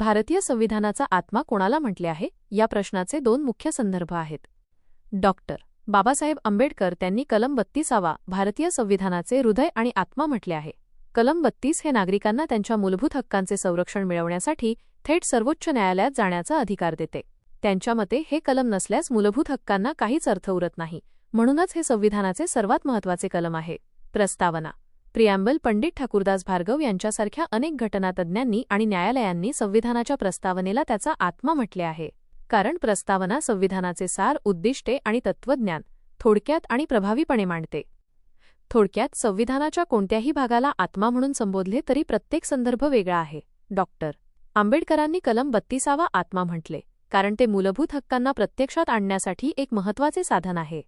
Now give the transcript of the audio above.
भारतीय संविधानाचा आत्मा कोणाला म्हटले आहे? या प्रश्नाचे दोन मुख्य संदर्भ आहेत. डॉक्टर बाबासाहेब आंबेडकर त्यांनी कलम बत्तीसावा भारतीय संविधानाचे हृदय आणि आत्मा म्हटले आहे. कलम बत्तीस हे नागरिकांना त्यांच्या मूलभूत हक्कांचे संरक्षण मिळवण्यासाठी थेट सर्वोच्च न्यायालयात जाण्याचा अधिकार देते. त्यांच्या मते हे कलम नसल्यास मूलभूत हक्कांना काहीच अर्थ उरत नाही. म्हणूनच हे संविधानाचे सर्वात महत्त्वाचे कलम आहे. प्रस्तावना प्रियांबल पंडित ठाकूरदास भार्गव यांच्यासारख्या अनेक घटनातज्ञांनी आणि न्यायालयांनी संविधानाच्या प्रस्तावनेला त्याचा आत्मा म्हटले आहे. कारण प्रस्तावना संविधानाचे सार उद्दिष्टे आणि तत्त्वज्ञान थोडक्यात आणि प्रभावीपणे मांडते. थोडक्यात संविधानाच्या कोणत्याही भागाला आत्मा म्हणून संबोधले तरी प्रत्येक संदर्भ वेगळा आहे. डॉक्टर आंबेडकरांनी कलम बत्तीसावा आत्मा म्हटले कारण ते मूलभूत हक्कांना प्रत्यक्षात आणण्यासाठी एक महत्त्वाचे साधन आहे.